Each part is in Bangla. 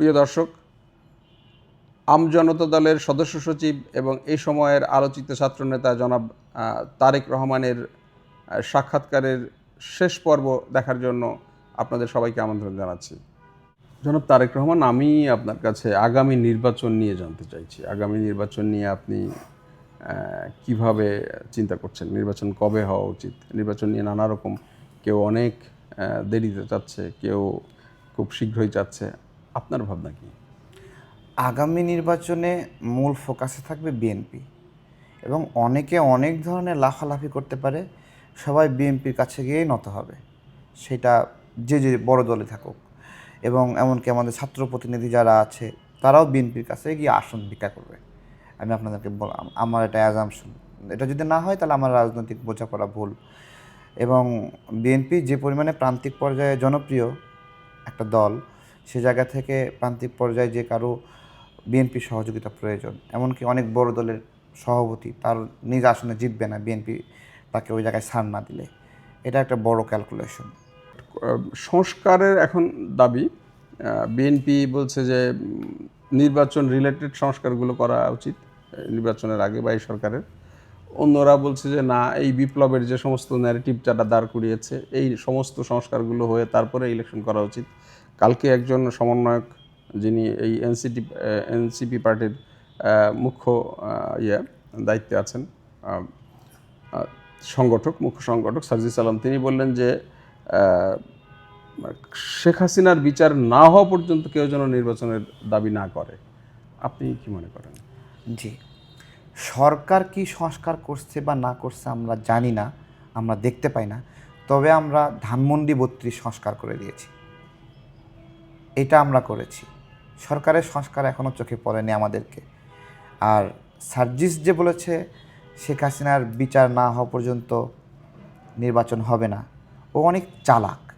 প্রিয় দর্শক, আম জনতা দলের সদস্য সচিব এবং এই সময়ের আলোচিত ছাত্রনেতা জনাব তারেক রহমানের সাক্ষাৎকারের শেষ পর্ব দেখার জন্য আপনাদের সবাইকে আমন্ত্রণ জানাচ্ছি। জনাব তারেক রহমান, আমি আপনার কাছে আগামী নির্বাচন নিয়ে জানতে চাইছি। আগামী নির্বাচন নিয়ে আপনি কীভাবে চিন্তা করছেন? নির্বাচন কবে হওয়া উচিত? নির্বাচন নিয়ে নানা রকম কেউ অনেক দেরিতে চাচ্ছে কেউ খুব শীঘ্রই চাচ্ছে আপনার ভাবনা কি? আগামী নির্বাচনে মূল ফোকাসে থাকবে বিএনপি এবং অনেকে অনেক ধরনের লাফালাফি করতে পারে, সবাই বিএনপির কাছে গিয়েই নত হবে। সেটা যে যে বড় দলে থাকুক এবং এমনকি আমাদের ছাত্র প্রতিনিধি যারা আছে, তারাও বিএনপির কাছে গিয়ে আসন ভিক্ষা করবে। আমি আপনাদেরকে বললাম আমার এটা অ্যাজামশন এটা যদি না হয়, তাহলে আমার রাজনৈতিক বোঝাপড়া ভুল। এবং বিএনপি যে পরিমাণে প্রান্তিক পর্যায়ে জনপ্রিয় একটা দল সে জায়গা থেকে প্রান্তিক পর্যায়ে যে কারও বিএনপি সহযোগিতা প্রয়োজন, এমনকি অনেক বড় দলের সভাপতি তার নিজ আসনে জিতবে না বিএনপি তাকে ওই জায়গায় ছাড় না দিলে। এটা একটা বড় ক্যালকুলেশন সংস্কারের এখন দাবি বিএনপি বলছে যে নির্বাচন রিলেটেড সংস্কারগুলো করা উচিত নির্বাচনের আগে বা এই সরকারের। অন্যরা বলছে যে, না, এই বিপ্লবের যে সমস্ত ন্যারেটিভ যারা দাঁড় করিয়েছে, এই সমস্ত সংস্কারগুলো হয়ে তারপরে ইলেকশন করা উচিত। কালকে একজন সমন্বয়ক যিনি এই এনসিটি এনসিপি পার্টির মুখ্য ইয়ে দায়িত্বে আছেন সংগঠক, মুখ্য সংগঠক সার্জিস আলম তিনি বললেন যে শেখ হাসিনার বিচার না হওয়া পর্যন্ত কেউ যেন নির্বাচনের দাবি না করে। আপনি কি মনে করেন? জি। সরকার কি সংস্কার করছে বা না করছে আমরা জানি না, আমরা দেখতে পাই না। তবে আমরা ধানমন্ডি বত্রিশ সংস্কার করে দিয়েছি। এটা আমরা করেছি। সরকারের সংস্কার এখনও চোখে পড়েনি আমাদেরকে। আর সার্জিস যে বলেছে, শেখ হাসিনার বিচার না হওয়া পর্যন্ত নির্বাচন হবে না। ও অনেক চালাক।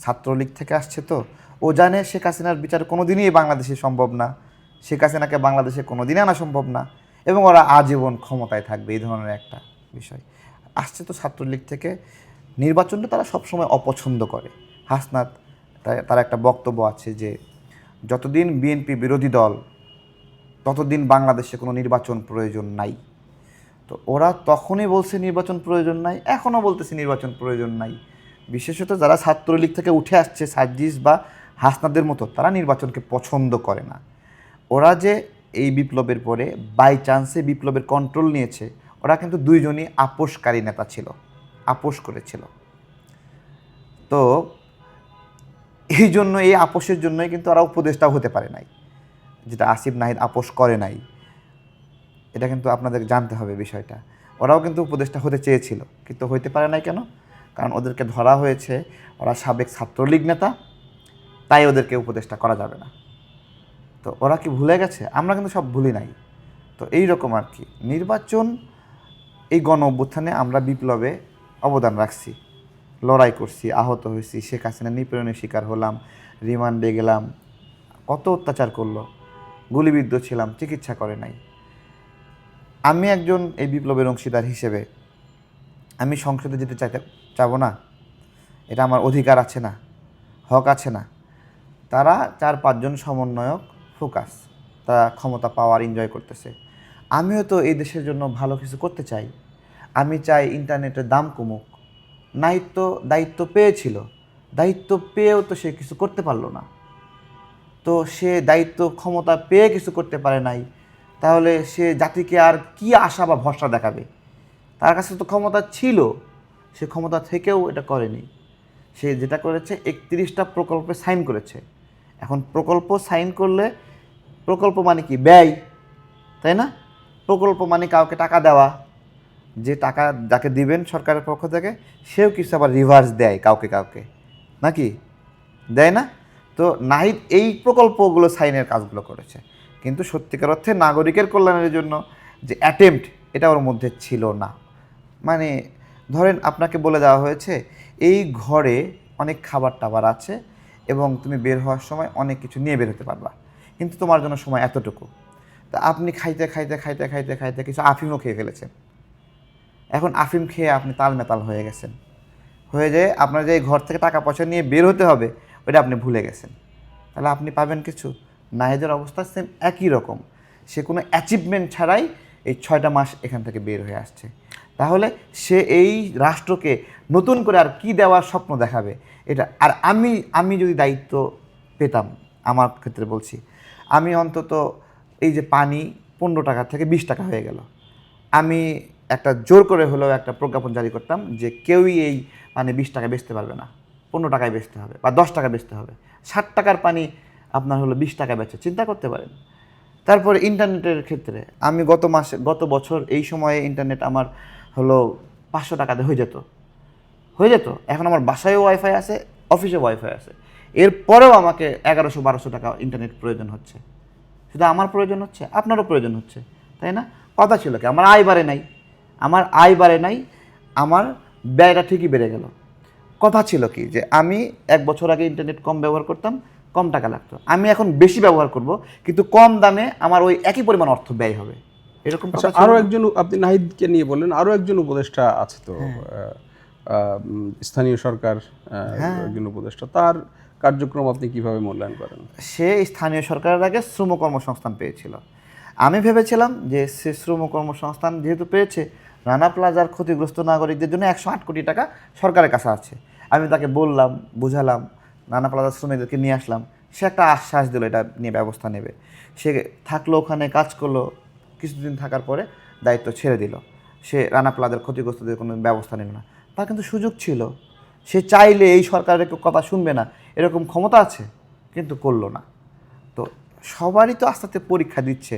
ছাত্রলীগ থেকে আসছে তো। ও জানে শেখ হাসিনার বিচার কোনো দিনই বাংলাদেশে সম্ভব না। শেখ হাসিনাকে বাংলাদেশে কোনো দিনই আনা সম্ভব না। এবং ওরা আজীবন ক্ষমতায় থাকবে, এই ধরনের একটা বিষয়। আসছে তো ছাত্রলীগ থেকে। নির্বাচনটা তারা সবসময় অপছন্দ করে। হাসনাত তার একটা বক্তব্য আছে যে যতদিন বিএনপি বিরোধী দল, ততদিন বাংলাদেশে কোনো নির্বাচন প্রয়োজন নাই। তো ওরা তখনই বলছে নির্বাচন প্রয়োজন নাই, এখনও বলতেছে নির্বাচন প্রয়োজন নাই। বিশেষত যারা ছাত্রলীগ থেকে উঠে আসছে, সার্জিস বা হাসনাদের মতো, তারা নির্বাচনকে পছন্দ করে না। ওরা যে এই বিপ্লবের পরে বাই চান্সে বিপ্লবের কন্ট্রোল নিয়েছে, ওরা কিন্তু দুইজনই আপোষকারী নেতা ছিল, আপোষ করেছিল। তো এই জন্য, এই আপোষের জন্যই কিন্তু ওরা উপদেষ্টাও হতে পারে নাই। যেটা আসিফ নাহিদ আপোষ করে নাই। এটা কিন্তু আপনাদের জানতে হবে বিষয়টা। ওরাও কিন্তু উপদেষ্টা হতে চেয়েছিল, কিন্তু হইতে পারে নাই কেন? কারণ ওদেরকে ধরা হয়েছে, ওরা সাবেক ছাত্রলীগ নেতা, তাই ওদেরকে উপদেষ্টা করা যাবে না। তো ওরা কি ভুলে গেছে? আমরা কিন্তু সব ভুলি নাই। তো এই রকম আর কি। নির্বাচন এই গণ অভ্যুত্থানে আমরা বিপ্লবে অবদান রাখছি। লড়াই করছি, আহত হয়েছি, শেখ হাসিনা নিপীড়নের শিকার হলাম, রিমান্ডে গেলাম। কত অত্যাচার করল। গুলিবিদ্ধ ছিলাম, চিকিৎসা করে নাই। আমি একজন এই বিপ্লবের অংশীদার হিসেবে। আমি সংসদে যেতে চাইতে চাবো না। এটা আমার অধিকার আছে না, হক আছে না। তারা চার পাঁচজন সমন্বয়ক ফোকাস, তারা ক্ষমতা পাওয়ার এনজয় করতেছে। আমিও তো এই দেশের জন্য ভালো কিছু করতে চাই। আমি চাই ইন্টারনেটের দাম কমুক নাইত্য দায়িত্ব পেয়েছিল। দায়িত্ব পেয়েও তো সে কিছু করতে পারল না। তো সে দায়িত্ব, ক্ষমতা পেয়ে কিছু করতে পারে নাই। তাহলে সে জাতিকে আর কি আশা বা ভরসা দেখাবে? তার কাছে তো ক্ষমতা ছিল। সে ক্ষমতা থেকেও এটা করেনি। সে যেটা করেছে, একত্রিশটা প্রকল্পে সাইন করেছে। এখন প্রকল্প সাইন করলে প্রকল্প মানে কি? ব্যয়, তাই না? প্রকল্প মানে কাউকে টাকা দেওয়া। যে টাকা যাকে দিবেন সরকারের পক্ষ থেকে, সেও কিছু আবার রিভার্স দেয় কাউকে কাউকে। নাকি? দেয় না? তো নাহিদ এই প্রকল্পগুলো সাইনের কাজগুলো করেছে। কিন্তু সত্যিকার অর্থে নাগরিকের কল্যাণের জন্য যে অ্যাটেম্পট এটা ওর মধ্যে ছিল না। মানে ধরেন আপনাকে বলে দেওয়া হয়েছে, এই ঘরে অনেক খাবার টাবার আছে এবং তুমি বের হওয়ার সময় অনেক কিছু নিয়ে বের হতে পারবা। কিন্তু তোমার জন্য সময় এতটুকু। তা আপনি খাইতে খাইতে খাইতে খাইতে খাইতে কিছু আফিমও খেয়ে ফেলেছেন। এখন আফিম খেয়ে আপনি তালমেতাল হয়ে গেছেন। হয়ে যায় আপনার যে ঘর থেকে টাকা পয়সা নিয়ে বের হতে হবে ওটা আপনি ভুলে গেছেন। তাহলে আপনি পাবেন কিছু? নাহিদের অবস্থা সেম একই রকম। সে কোনো অ্যাচিভমেন্ট ছাড়াই এই ছয়টা মাস এখান থেকে বের হয়ে আসছে। তাহলে সে এই রাষ্ট্রকে নতুন করে আর কি দেওয়ার স্বপ্ন দেখাবে? এটা আর আমি আমি যদি দায়িত্ব পেতাম, আমার ক্ষেত্রে বলছি, আমি অন্তত এই যে পানি পনেরো টাকা থেকে বিশ টাকা হয়ে গেল। আমি একটা জোর করে হলেও একটা প্রজ্ঞাপন জারি করতাম যে কেউই এই পানি বিশ টাকা বেচতে পারবে না। পনেরো টাকায় বেচতে হবে বা দশ টাকা বেচতে হবে। ষাট টাকার পানি আপনার হলো বিশ টাকা বেচে, চিন্তা করতে পারেন। তারপরে ইন্টারনেটের ক্ষেত্রে আমি গত মাসে, গত বছর এই সময়ে ইন্টারনেট আমার হলো পাঁচশো টাকাতে হয়ে যেত। হয়ে যেত। এখন আমার বাসায়ও ওয়াইফাই আছে, অফিসে ওয়াইফাই আছে। এরপরেও আমাকে এগারোশো বারোশো টাকা ইন্টারনেট প্রয়োজন হচ্ছে। শুধু আমার প্রয়োজন হচ্ছে, আপনারও প্রয়োজন হচ্ছে, তাই না? কথা ছিল কি? আমার আয় বাড়ে নাই। আমার আয় বাড়ে নাই আমার ব্যয়টা ঠিকই বেড়ে গেল। কথা ছিল কি যে আমি এক বছর আগে ইন্টারনেট কম ব্যবহার করতাম কম টাকা লাগতো। আমি এখন বেশি ব্যবহার করব কিন্তু কম দামে আমার ওই একই পরিমাণ অর্থ ব্যয় হবে। এরকম আচ্ছা আরও একজন আপনি নাহিদকে নিয়ে বললেন আরও একজন উপদেষ্টা আছে তো হ্যাঁ। স্থানীয় সরকার আহ, একজন উপদেষ্টা তার কার্যক্রম আপনি কীভাবে মূল্যায়ন করেন? সে স্থানীয় সরকারের আগে শ্রম কর্মসংস্থান পেয়েছিল। আমি ভেবেছিলাম যে সে শ্রম কর্মসংস্থান যেহেতু পেয়েছে রানা প্লাজার ক্ষতিগ্রস্ত নাগরিকদের জন্য একশো আট কোটি টাকা সরকারের কাছে আছে। আমি তাকে বললাম, বুঝালাম, রানা প্লাজার শ্রমিকদেরকে নিয়ে আসলাম। সে একটা আশ্বাস দিল, এটা নিয়ে ব্যবস্থা নেবে। সে থাকল ওখানে, কাজ করল, কিছুদিন থাকার পরে দায়িত্ব ছেড়ে দিল। সে রানা প্লাজার ক্ষতিগ্রস্তদের কোনো ব্যবস্থা নেবে না। তার কিন্তু সুযোগ ছিল। সে চাইলে এই সরকারের কেউ কথা শুনবে না, এরকম ক্ষমতা আছে, কিন্তু করল না। তো সবারই তো আস্তে আস্তে পরীক্ষা দিচ্ছে।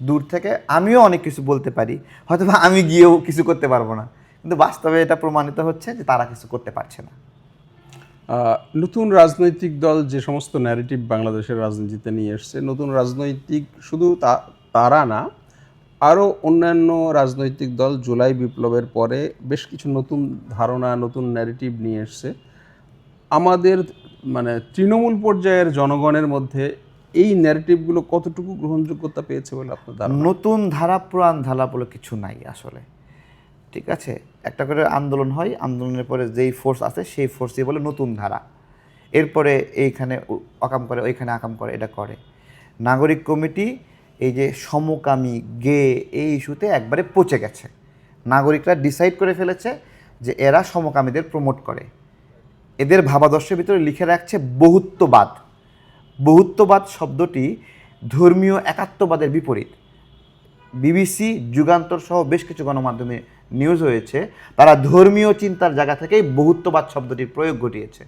দূর থেকে আমিও অনেক কিছু বলতে পারি। হয়তো আমি গিয়েও কিছু করতে পারব না। কিন্তু বাস্তবে এটা প্রমাণিত হচ্ছে যে তারা কিছু করতে পারছে না। নতুন রাজনৈতিক দল যে সমস্ত ন্যারেটিভ বাংলাদেশের রাজনীতিতে নিয়ে এসছে, নতুন রাজনৈতিক শুধু তারা না, আরও অন্যান্য রাজনৈতিক দল জুলাই বিপ্লবের পরে বেশ কিছু নতুন ধারণা, নতুন ন্যারেটিভ নিয়ে এসছে। আমাদের মানে তৃণমূল পর্যায়ের জনগণের মধ্যে এই ন্যারেটিভগুলো কতটুকু গ্রহণযোগ্যতা পেয়েছে বলে আপনার ধারণা? নতুন ধারা, পুরান ধারা বলে কিছু নাই আসলে। ঠিক আছে? একটা করে আন্দোলন হয়, আন্দোলনের পরে যেই ফোর্স আছে সেই ফোর্সই বলে নতুন ধারা। এরপরে এইখানে অকাম করে, ওইখানে আকাম করে, এটা করে। নাগরিক কমিটি এই যে সমকামী, গে, এই ইস্যুতে একবারে পচে গেছে। নাগরিকরা ডিসাইড করে ফেলেছে যে এরা সমকামীদের প্রমোট করে। এদের ভাবাদর্শের ভিতরে লিখে রাখছে বহুত্ববাদ। বহুত্ববাদ শব্দটি ধর্মীয় একাত্মবাদের বিপরীত। বিবিসি যুগান্তর সহ বেশ কিছু গণমাধ্যমে নিউজ হয়েছে, তারা ধর্মীয় চিন্তার জায়গা থেকেই বহুত্ববাদ শব্দটির প্রয়োগ ঘটিয়েছে।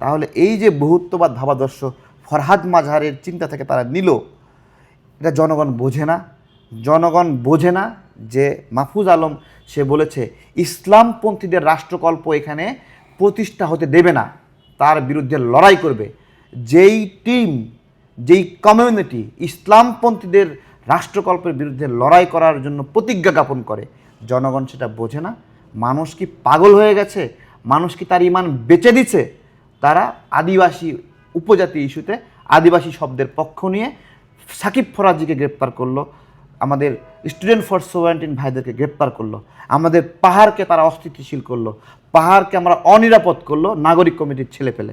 তাহলে এই যে বহুত্ববাদ ভাবাদর্শ ফরহাদ মাঝহারের চিন্তা থেকে তারা নিল, এটা জনগণ বোঝে না। জনগণ বোঝে না যে মাহফুজ আলম, সে বলেছে, ইসলামপন্থীদের রাষ্ট্রকল্প এখানে প্রতিষ্ঠা হতে দেবে না, তার বিরুদ্ধে লড়াই করবে। যেই টিম, যেই কমিউনিটি ইসলামপন্থীদের রাষ্ট্রকল্পের বিরুদ্ধে লড়াই করার জন্য প্রতিজ্ঞা জ্ঞাপন করে, জনগণ সেটা বোঝে না। মানুষ কি পাগল হয়ে গেছে? মানুষ কি তার ইমান বেঁচে দিছে? তারা আদিবাসী উপজাতি ইস্যুতে আদিবাসী শব্দের পক্ষ নিয়ে সাকিব ফরাজিকে গ্রেপ্তার করল। আমাদের স্টুডেন্ট ফর সোভেন্টিন ভাইদেরকে গ্রেপ্তার করল। আমাদের পাহাড়কে তারা অস্থিতিশীল করল। পাহাড়কে আমরা অনিরাপদ করল নাগরিক কমিটির ছেলে পেলে।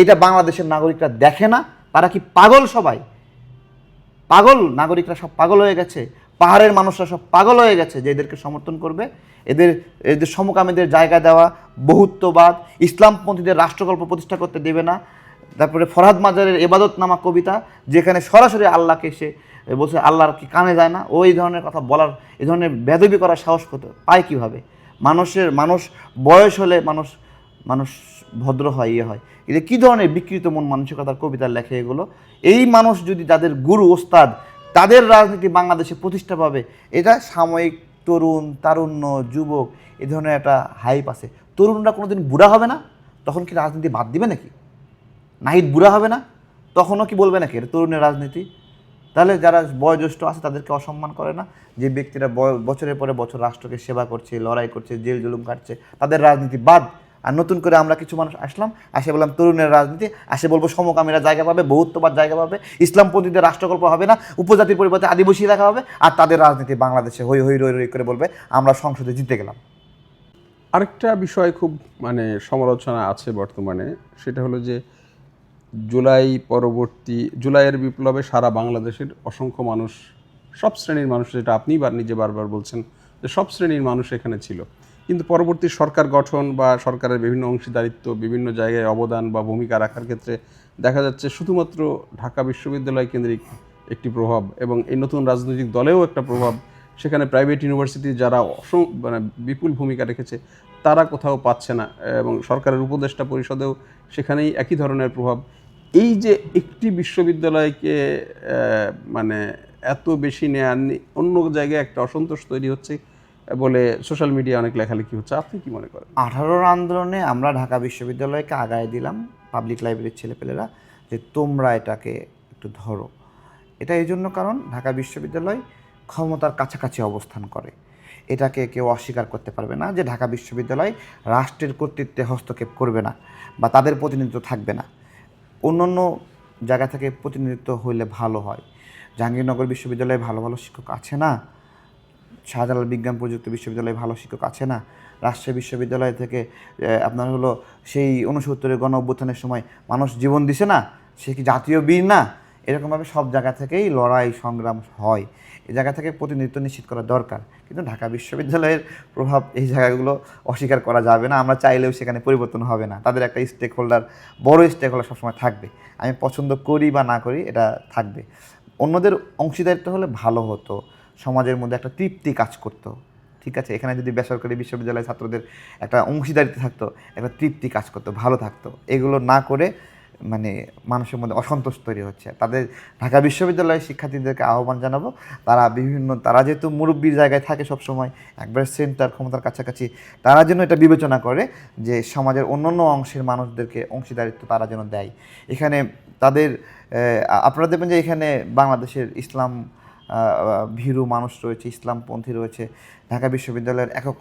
এটা বাংলাদেশের নাগরিকরা দেখে না। তারা কি পাগল সবাই? পাগল? নাগরিকরা সব পাগল হয়ে গেছে। পাহাড়ের মানুষরা সব পাগল হয়ে গেছে যে এদেরকে সমর্থন করবে। এদের এদের সমকামীদের জায়গা দেওয়া বহুত্ববাদ। ইসলামপন্থীদের রাষ্ট্রকল্প প্রতিষ্ঠা করতে দেবে না। তারপরে ফরহাদ মাজারের এবাদত নামা কবিতা, যেখানে সরাসরি আল্লাহকে সে বলছে, আল্লাহর কি কানে যায় না? ও এই ধরনের কথা বলার, এই ধরনের বেদবি করার সাহস করতে পায় কীভাবে? মানুষের, মানুষ বয়স হলে মানুষ মানুষ ভদ্র হয় ইয়ে হয়। এটা কী ধরনের বিকৃত মন মানসিকতার কবিতা লেখে এগুলো? এই মানুষ যদি যাদের গুরু, ওস্তাদ, তাদের রাজনীতি বাংলাদেশে প্রতিষ্ঠা পাবে, এটা সাময়িক তরুণ, তারুণ্য, যুবক, এ ধরনের একটা হাইপ আছে। তরুণরা কোনোদিন বুড়া হবে না? তখন কি রাজনীতি বাদ দিবে নাকি? নাহিদ বুড়া হবে না? তখনও কি বলবে নাকি? এটা তরুণের রাজনীতি। তাহলে যারা বয়োজ্যেষ্ঠ আছে, তাদেরকে অসম্মান করে না? যে ব্যক্তিরা বয়- বছরের পরে বছর রাষ্ট্রকে সেবা করছে, লড়াই করছে, জেল জুলুম কাটছে, তাদের রাজনীতি বাদ। আর নতুন করে আমরা কিছু মানুষ আসলাম, আসে বললাম তরুণের রাজনীতি, আসে বলব সমকামীরা জায়গা পাবে বহুত্ববাদ জায়গা পাবে, ইসলামপন্থীদের রাষ্ট্রকল্প হবে না, উপজাতির পরিবর্তে আদিবাসী রাখা হবে, আর তাদের রাজনীতি বাংলাদেশে হই হই রই রই করে বলবে, আমরা সংসদে জিতে গেলাম। আরেকটা বিষয় খুব মানে সমালোচনা আছে বর্তমানে, সেটা হলো যে জুলাই পরবর্তী, জুলাইয়ের বিপ্লবে সারা বাংলাদেশের অসংখ্য মানুষ, সব শ্রেণির মানুষ যেটা আপনি বা নিজে বারবার বলছেন, যে সব শ্রেণির মানুষ এখানে ছিল। কিন্তু পরবর্তী সরকার গঠন বা সরকারের বিভিন্ন অংশীদারিত্ব, বিভিন্ন জায়গায় অবদান বা ভূমিকা রাখার ক্ষেত্রে দেখা যাচ্ছে শুধুমাত্র ঢাকা বিশ্ববিদ্যালয় কেন্দ্রিক একটি প্রভাব এবং এই নতুন রাজনৈতিক দলেও একটা প্রভাব। সেখানে প্রাইভেট ইউনিভার্সিটি যারা অসং মানে বিপুল ভূমিকা রেখেছে, তারা কোথাও পাচ্ছে না এবং সরকারের উপদেষ্টা পরিষদেও সেখানেই একই ধরনের প্রভাব। এই যে একটি বিশ্ববিদ্যালয়কে মানে এত বেশি নেয়ার অন্য জায়গায় একটা অসন্তোষ তৈরি হচ্ছে বলে সোশ্যাল মিডিয়া অনেক লেখালেখি হচ্ছে। আপনি কি মনে করেন? আঠারোর আন্দোলনে আমরা ঢাকা বিশ্ববিদ্যালয়কে আগায় দিলাম পাবলিক লাইব্রেরির ছেলেপেলেরা যে তোমরা এটাকে একটু ধরো। এটা এই জন্য কারণ ঢাকা বিশ্ববিদ্যালয় ক্ষমতার কাছাকাছি অবস্থান করে। এটাকে কেউ অস্বীকার করতে পারবে না যে ঢাকা বিশ্ববিদ্যালয় রাষ্ট্রের কর্তৃত্বে হস্তক্ষেপ করবে না বা তাদের প্রতিনিধিত্ব থাকবে না। অন্যান্য জায়গা থেকে প্রতিনিধিত্ব হইলে ভালো হয়। জাহাঙ্গীরনগর বিশ্ববিদ্যালয়ে ভালো ভালো শিক্ষক আছে না? শাহজালাল বিজ্ঞান প্রযুক্তি বিশ্ববিদ্যালয়ে ভালো শিক্ষক আছে না? রাজশাহী বিশ্ববিদ্যালয় থেকে আপনার হলো সেই উনসত্তরের গণ অভ্যুত্থানের সময় মানুষ জীবন দিছে না? সে কি জাতীয় বীর না? এরকমভাবে সব জায়গা থেকেই লড়াই, সংগ্রাম হয়। এই জায়গা থেকে প্রতিনিধিত্ব নিশ্চিত করা দরকার। কিন্তু ঢাকা বিশ্ববিদ্যালয়ের প্রভাব এই জায়গাগুলো অস্বীকার করা যাবে না। আমরা চাইলেও সেখানে পরিবর্তন হবে না। তাদের একটা স্টেক হোল্ডার বড় স্টেক হোল্ডার সবসময় থাকবে। আমি পছন্দ করি বা না করি, এটা থাকবে। অন্যদের অংশীদারিত্ব হলে ভালো হতো। সমাজের মধ্যে একটা তৃপ্তি কাজ করতো। ঠিক আছে? এখানে যদি বেসরকারি বিশ্ববিদ্যালয়ের ছাত্রদের একটা অংশীদারিত্ব থাকতো, একটা তৃপ্তি কাজ করতো, ভালো থাকতো। এগুলো না করে মানে মানুষের মধ্যে অসন্তোষ তৈরি হচ্ছে। তাদের ঢাকা বিশ্ববিদ্যালয়ের শিক্ষার্থীদেরকে আহ্বান জানাব, তারা বিভিন্ন, তারা যেহেতু মুরব্বীর জায়গায় থাকে সবসময়, একবার সেন্টার ক্ষমতার কাছাকাছি, তারা যেন এটা বিবেচনা করে যে সমাজের অন্যান্য অংশের মানুষদেরকে অংশীদারিত্ব তারা যেন দেয়। এখানে তাদের আপনারা দেখবেন যে এখানে বাংলাদেশের ইসলাম ভীরু মানুষ রয়েছে, ইসলামপন্থী রয়েছে। ঢাকা বিশ্ববিদ্যালয়ের একক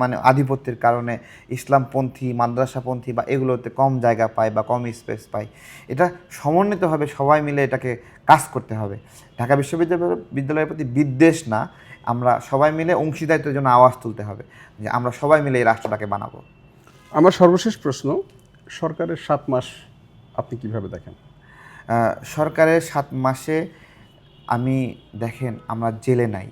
মানে আধিপত্যের কারণে ইসলামপন্থী মাদ্রাসাপন্থী বা এগুলোতে কম জায়গা পায় বা কম স্পেস পায়। এটা সমন্বিতভাবে সবাই মিলে এটাকে কাজ করতে হবে। ঢাকা বিশ্ববিদ্যালয় বিদ্যালয়ের প্রতি বিদ্বেষ না আমরা সবাই মিলে অংশীদারিত্বের জন্য আওয়াজ তুলতে হবে যে আমরা সবাই মিলে এই রাষ্ট্রটাকে বানাবো। আমার সর্বশেষ প্রশ্ন সরকারের সাত মাস আপনি কীভাবে দেখেন? সরকারের সাত মাসে আমি দেখেন আমরা জেলে নাই।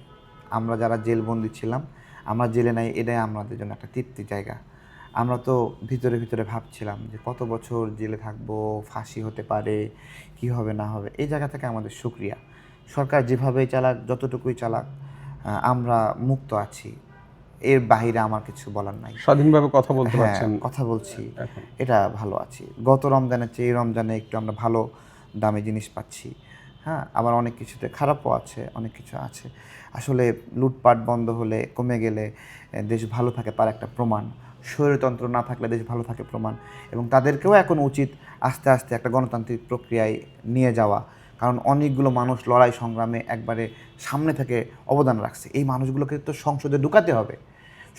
আমরা যারা জেলবন্দি ছিলাম আমরা জেলে নাই এটাই আমাদের জন্য একটা তৃপ্তির জায়গা। আমরা তো ভিতরে ভিতরে ভাবছিলাম যে কত বছর জেলে থাকব ফাঁসি হতে পারে কি হবে না হবে এই জায়গা থেকে আমাদের সুক্রিয়া। সরকার যেভাবেই চালাক যতটুকুই চালাক আমরা মুক্ত আছি। এর বাইরে আমার কিছু বলার নাই। স্বাধীনভাবে কথা বলতে হ্যাঁ পারছেন। কথা বলছি। এটা ভালো আছি। গত রমজানের চেয়ে এই রমজানে একটু আমরা ভালো দামে জিনিস পাচ্ছি। হ্যাঁ আবার অনেক কিছুতে খারাপও আছে, অনেক কিছু আছে। আসলে লুটপাট বন্ধ হলে, কমে গেলে দেশ ভালো থাকে তার একটা প্রমাণ। স্বৈরতন্ত্র না থাকলে দেশ ভালো থাকে প্রমাণ। এবং তাদেরকেও এখন উচিত আস্তে আস্তে একটা গণতান্ত্রিক প্রক্রিয়ায় নিয়ে যাওয়া। কারণ অনেকগুলো মানুষ লড়াই সংগ্রামে একবারে সামনে থেকে অবদান রাখছে। এই মানুষগুলোকে তো সংসদে ঢুকাতে হবে।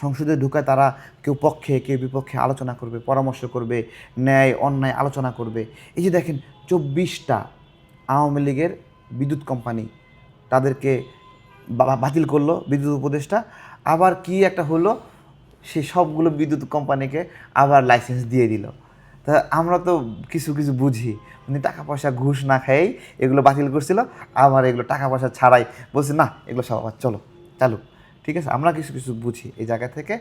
সংসদে ঢুকায় তারা কেউ পক্ষে, কেউ বিপক্ষে আলোচনা করবে, পরামর্শ করবে, ন্যায়, অন্যায় আলোচনা করবে। এই যে দেখেন, চব্বিশটা আওয়ামী লীগের বিদ্যুৎ কোম্পানি তাদেরকে বাতিল করল বিদ্যুৎ উপদেষ্টা। আবার কি একটা হলো, সে সবগুলো বিদ্যুৎ কোম্পানিকে আবার লাইসেন্স দিয়ে দিল। তা আমরা তো কিছু কিছু বুঝি, উনি টাকা পয়সা ঘুষ না খেয়েই এগুলো বাতিল করছিল, আবার এগুলো টাকা পয়সা ছাড়াই বলছে, না, এগুলো সব আবার চলো, চালু। ঠিক আছে, আমরা কিছু কিছু বুঝি এই জায়গা থেকে।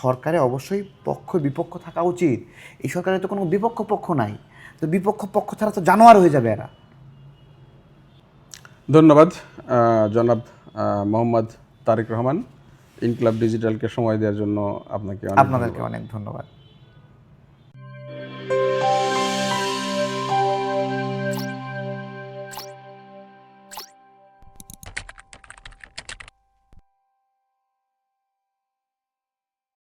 সরকারে অবশ্যই পক্ষ বিপক্ষ থাকা উচিত। এই সরকারের তো কোনো বিপক্ষ পক্ষ নাই। তো বিপক্ষ পক্ষ ছাড়া তো জানোয়ার হয়ে যাবে এরা। ধন্যবাদ জনাব মোহাম্মদ তারেক রহমান ইনকলাব ডিজিটালকে সময় দেওয়ার জন্য আপনাকে আপনাদেরকে অনেক ধন্যবাদ।